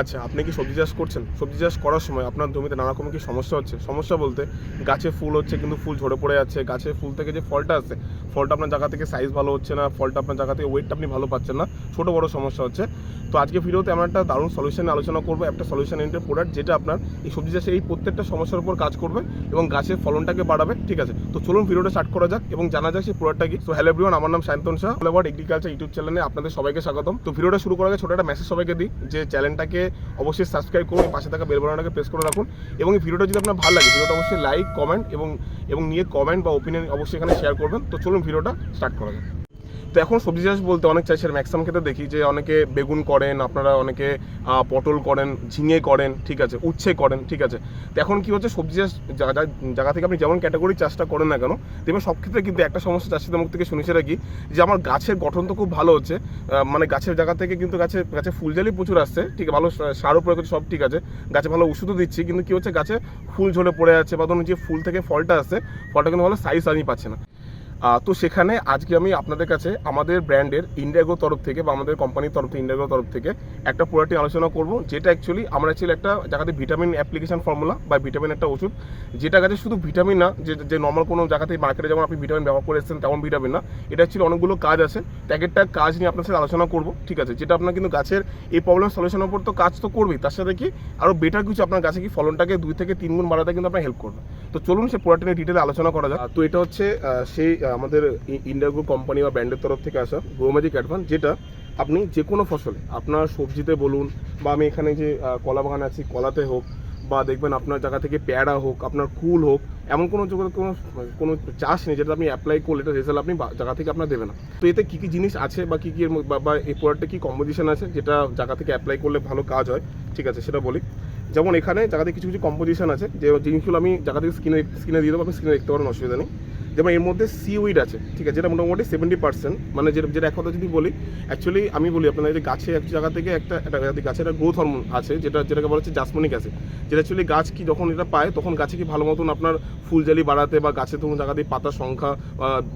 আচ্ছা আপনি কি সবজি চাষ করছেন? সবজি চাষ করার সময় আপনার জমিতে নানা রকম কি সমস্যা হচ্ছে? সমস্যা বলতে গাছে ফুল হচ্ছে, কিন্তু ফুল ঝরে পড়ে যাচ্ছে। গাছে ফুল থেকে যে ফলটা আসছে ফলটা আপনার জায়গা থেকে সাইজ ভালো হচ্ছে না, ফলটা আপনার জায়গা থেকে ওয়েটটা আপনি ভালো পাচ্ছেন না, ছোটো বড় সমস্যা হচ্ছে। তো আজকে ভিডিওতে আমরা একটা দারুণ সলিউশন আলোচনা করব, একটা সলিউশন এন্টের প্রোডাক্ট যেটা আপনার এই সবজি চাষে এই প্রত্যেকটা সমস্যার উপর কাজ করবে এবং গাছের ফলনটাকে বাড়াবে, ঠিক আছে? তো চলুন ভিডিওটা স্টার্ট করা যাক এবং জানা যাক সেই প্রোডাক্টটা কি। তো হ্যালো এভরিওয়ান আমার নাম Shantan Shah Flavour Agriculture YouTube চ্যানেলে আপনাদের সবাইকে স্বাগতম। তো ভিডিওটা শুরু করার আগে ছোটো একটা মেসেজ সবাইকে দিই, যে চ্যানেলটাকে অবশ্যই সাবস্ক্রাইব করুন, পাশে থাকা বেল বাটনটাকে প্রেস করে রাখুন এবং এই ভিডিওটা যদি আপনার ভালো লাগে ভিডিওটা অবশ্যই লাইক কমেন্ট এবং এবং নিয়ে কমেন্ট বা ওপিনিয়ন অবশ্যই এখানে শেয়ার করবেন। তো চলুন ভিডিওটা স্টার্ট করা যাক। তো এখন সবজি চাষ বলতে অনেক চাষের ম্যাক্সিমাম ক্ষেত্রে দেখি যে অনেকে বেগুন করেন, আপনারা অনেকে পটল করেন, ঝিঙে করেন, ঠিক আছে, উচ্ছে করেন, ঠিক আছে। তো এখন কি হচ্ছে, সবজি চাষ জায়গা থেকে আপনি যেমন ক্যাটাগরি চাষটা করেন না কেন দেখবেন সব ক্ষেত্রে কিন্তু একটা সমস্যা চাষিদের মুখ থেকে শুনেছে রাখি যে আমার গাছের গঠন তো খুব ভালো হচ্ছে মানে গাছের জায়গা থেকে কিন্তু গাছে গাছে ফুলজালি প্রচুর আসছে, ঠিক, ভালো সারও প্রয়োগ করছে সব ঠিক আছে, গাছে ভালো ওষুধও দিচ্ছি, কিন্তু কি হচ্ছে, গাছে ফুল ঝরে পড়ে যাচ্ছে বা ধরুন যে ফুল থেকে ফলটা আসছে, ফলটা কিন্তু ভালো সাইজ আমি পাচ্ছে না। তো সেখানে আজকে আমি আপনাদের কাছে আমাদের ব্র্যান্ডের ইন্ডিয়াগো তরফ থেকে বা আমাদের কোম্পানির তরফ থেকে ইন্ডিয়াগো তরফ থেকে একটা প্রোডাক্ট আলোচনা করব। যেটা অ্যাকচুয়ালি আমরা অ্যাকচুয়ালি একটা জায়গাতে ভিটামিন অ্যাপ্লিকেশন ফর্মুলা বা ভিটামিন একটা ওষুধ, যেটা কাছে শুধু ভিটামিন না, যে যে নর্মাল কোনো জায়গাতে মার্কেটে যেমন আপনি ভিটামিন ব্যবহার করে এসেছেন তেমন ভিটামিন না। এটা অ্যাকচুয়ালি অনেকগুলো কাজ আছে। একটা কাজ নিয়ে আপনার সাথে আলোচনা করব, ঠিক আছে? যেটা আপনার কিন্তু গাছের এই প্রবলেম সলিউশনের উপর তো কাজ তো করবেই। তার সাথে কি আরও বেটার কিছু আপনার গাছে কি ফলনটাকে দুই থেকে তিন গুণ বাড়াতে কিন্তু আপনার হেল্প করবে। তো চলুন সে প্রোডাক্ট নিয়ে ডিটেলে আলোচনা করা যাক। তো এটা হচ্ছে সেই আমাদের ইন্ডিয়াগো কোম্পানি বা ব্র্যান্ডের তরফ থেকে আসা গ্রোম্যাজিক অ্যাডভান্স যেটা আপনি যে কোনো ফসলে, আপনার সবজিতে বলুন বা আমি এখানে যে কলা বাগান আছি, কলাতে হোক বা দেখবেন আপনার জায়গা থেকে পেয়ারা হোক, আপনার কুল হোক, এমন কোনো কোনো কোনো চাষ নেই যেটা আপনি অ্যাপ্লাই করলে এটা রেজাল্ট আপনি জায়গা থেকে আপনার দেবে না। তো এতে কী কী জিনিস আছে বা কী কী বা এই প্রোডাক্টে কী কম্পোজিশন আছে যেটা জায়গা থেকে অ্যাপ্লাই করলে ভালো কাজ হয়? ঠিক আছে, সেটা বলি। যেমন এখানে জায়গাতে কিছু কিছু কম্পোজিশন আছে, যে জিনিসগুলো আমি জায়গা থেকে স্ক্রিনে স্ক্রিনে দিয়ে দেবো আপনি স্ক্রিনে দেখতে পারেন অসুবিধা নেই। যেমন এর মধ্যে সি উইড আছে, ঠিক আছে? যেটা মোটামুটি সেভেন্টি পার্সেন্ট মানে যেটা যেটা এক কথা যদি বলি অ্যাকচুয়ালি আমি বলি আপনাদের যে গাছে এক জায়গা থেকে একটা একটা গাছের একটা গ্রোথ হরমোন আছে, যেটা যেটাকে বলা হচ্ছে জাসমনিক অ্যাসিড যেটা অ্যাকচুয়ালি গাছ কি যখন এটা পায়, তখন গাছে কি ভালো মতন আপনার ফুলজালি বাড়াতে বা গাছে ধরুন জায়গা দিয়ে পাতার সংখ্যা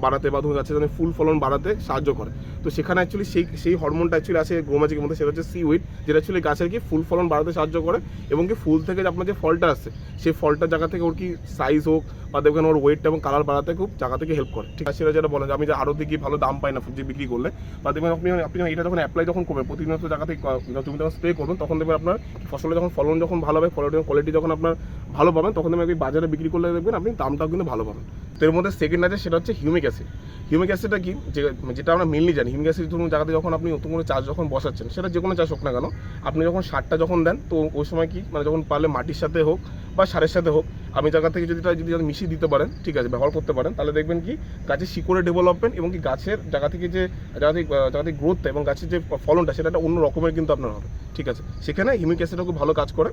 বাড়াতে বা ধরুন গাছে ফুল ফলন বাড়াতে সাহায্য করে। তো সেখানে অ্যাকচুয়ালি সেই সেই হরমোনটা অ্যাকচুয়ালি আছে গ্রোমাজিকের মধ্যে, সেটা হচ্ছে সিউইড যেটা অ্যাকচুয়ালি গাছের কি ফুল ফলন বাড়াতে সাহায্য করে এবং কি ফুল থেকে আপনার যে ফলটা আসছে, সেই ফলটার জায়গা থেকে ওর কি সাইজ হোক বা দেখবেন ওর ওয়েটটা এবং কালার বাড়াতে খুব জায়গা থেকে হেল্প করে। ঠিক আছে, সেটা যেটা বলেন আমি যে আরও দিকে ভালো দাম পাই না সবজি বিক্রি করলে, বা দেখবেন আপনি আপনি এটা যখন অ্যাপ্লাই যখন করবেন, প্রতিনিয়ত জায়গা থেকে তুমি যখন স্প্রে করবেন, তখন দেখবেন আপনার ফসলে যখন ফলন যখন ভালো হবে ফলনের কোয়ালিটি যখন আপনার ভালো পাবেন, তখন দেখবেন বাজারে বিক্রি করলে দেখবেন আপনি দামটাও কিন্তু ভালো পাবেন। তো এর মধ্যে সেকেন্ড আছে, সেটা হচ্ছে হিউমিক অ্যাসিড হিউমিক অ্যাসিডটা কি? যে- যেটা আমরা মেনলি জানি হিউমিক অ্যাসিড ধরুন জায়গাতে যখন আপনি নতুন কোনো চাষ যখন বসাচ্ছেন, সেটা যে কোনো চাষ হোক না কেন, আপনি যখন সারটা যখন দেন, তো ওই সময় কি মানে যখন পারলে মাটির সাথে হোক বা সারের সাথে হোক আমি জায়গা থেকে যদি যদি মিশিয়ে দিতে পারেন, ঠিক আছে, ব্যবহার করতে পারেন, তাহলে দেখবেন কি, গাছের শিকড়ে ডেভেলপমেন্ট এবং কি গাছের জায়গা থেকে যে, জায়গা থেকে জায়গা থেকে গ্রোথটা এবং গাছের যে ফলনটা, সেটা একটা অন্য রকমের কিন্তু আপনার হবে, ঠিক আছে? সেখানে হিউমিক অ্যাসিডটা খুব ভালো কাজ করে।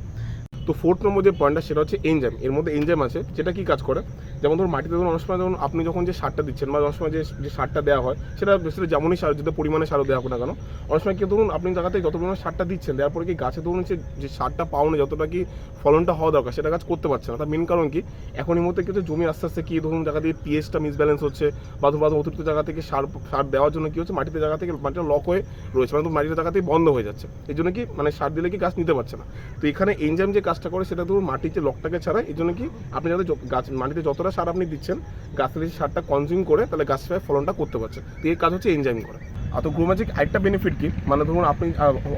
তো ফোর্থ নম্বর যে পয়েন্টটা সেটা হচ্ছে এনজাইম এর মধ্যে এনজাইম আছে, যেটা কি কাজ করে? যেমন ধরুন মাটিতে ধরুন অনেক সময় ধরুন আপনি যখন যে সারটা দিচ্ছেন বা অনেক সময় যে যে সারটা দেওয়া হয়, সেটা সেটা যেমনই সার যদি পরিমাণে সারও দেওয়া হোক না কেন, অনেক সময় কি ধরুন আপনি জায়গাতে যত পরিমাণে সারটা দিচ্ছেন, দেওয়ার পরে কি গাছে ধরুন যে সারটা পাওয়া যতটা কি ফলনটা হওয়া দরকার, সেটা গাছ করতে পারছে না। তার মেন কারণ কি, এখন এই মুহূর্তে কিন্তু জমি আস্তে আস্তে কি ধরুন জায়গা দিয়ে পিএইচটা মিসব্যালেন্স হচ্ছে, বা ধরুন অতিরিক্ত জায়গা থেকে সার সার দেওয়ার জন্য কি হচ্ছে, মাটিতে জায়গা থেকে মাটিটা লক হয়ে রয়েছে মানে মাটিতে জায়গাতেই বন্ধ হয়ে যাচ্ছে। এই জন্য কি মানে সার দিলে কি গাছ নিতে পারছে না। তো এখানে এনজাইম যে কাজটা করে, সেটা ধরুন মাটির যে লকটাকে ছাড়ায় এই জন্য কি আপনি যাতে, গাছ, মাটিতে যতটা সার আপনি দিচ্ছেন গাছের যে সারটা কনজিউম করে, তাহলে গাছটা ফলনটা করতে পারছে তো এর কাজ হচ্ছে এনজাইম করে। আর তো গ্রোম্যাজিক আরেকটা বেনিফিট কি? মানে ধরুন আপনি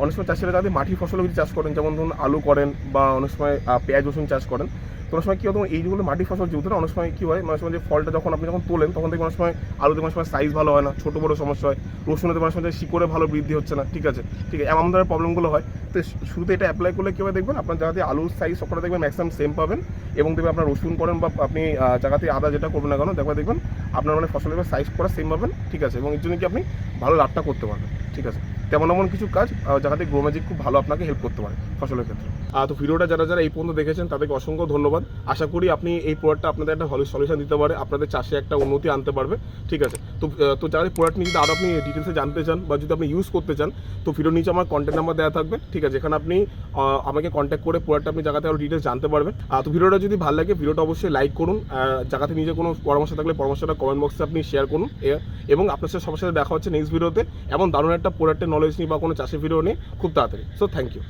অনেক সময় চাষিরা যাদের মাটি ফসলও যদি চাষ করেন, যেমন ধরুন আলু করেন বা অনেক সময় পেঁয়াজ রসুন চাষ করেন অনেক সময় কী এই যেগুলো মাটি ফসল যেহেতু না, অনেক সময় কী হয় মানে সময় যে ফলটা যখন আপনি যখন তোলেন, তখন দেখবেন অনেক সময় আলুতে অনেক সময় সাইজ ভালো হয় না, ছোটো বড়ো সমস্যা হয় রসুনেতে অনেক সময় শিকড়ে ভালো বৃদ্ধি হচ্ছে না, ঠিক আছে? ঠিক আছে, এমন ধরনের প্রবলেমগুলো হয়। তো শুরুতে এটা অ্যাপ্লাই করলে কী হয় দেখবেন, আপনার জায়গাতে আলুর সাইজ সবটা দেখবেন ম্যাক্সিমাম সেম পাবেন এবং দেখবেন আপনার রসুন করেন বা আপনি জায়গাতে আদা যেটা করবেন না কেন দেখবেন আপনার মানে ফসলের সাইজ করা সেম পাবেন ঠিক আছে? এবং এর জন্য কি আপনি ভালো লাভটা করতে পারবেন ঠিক আছে? তেমন এমন কিছু কাজ আহ, জায়গাতে গ্রোম্যাজিক খুব ভালো আপনাকে হেল্প করতে পারে ফসলের ক্ষেত্রে। আর তো ভিডিওটা যারা যারা এই পর্যন্ত দেখেছেন তাদেরকে অসংখ্য ধন্যবাদ। আশা করি আপনি এই প্রোডাক্টটা আপনাদের একটা ভালো সলিউশন দিতে পারে আপনাদের চাষে একটা উন্নতি আনতে পারবে ঠিক আছে? তো তো যারা প্রোডাক্ট নিয়ে যদি আরও আপনি ডিটেলসে জানতে চান বা যদি আপনি ইউজ করতে চান তো ভিডিওর নিচে আমার কন্ট্যাক্ট নাম্বার দেওয়া থাকবে ঠিক আছে? যেখানে আপনি আমাকে কন্ট্যাক্ট করে প্রোডাক্টটা আপনি জায়গাতে আরও ডিটেলস জানতে পারবেন। আর তো ভিডিওটা যদি ভালো লাগে ভিডিওটা অবশ্যই লাইক করুন। আর জায়গাতে নিজে কোনো পরামর্শ থাকলে পরামর্শটা কমেন্ট বক্সে আপনি শেয়ার করুন। এবং আপনার সাথে সবার সাথে দেখা হচ্ছে নেক্সট ভিডিওতে এমন দারুণ একটা প্রোডাক্টের নলেজ নিয়ে বা কোনো চাষের ভিডিও নিয়ে খুব তাড়াতাড়ি। So thank you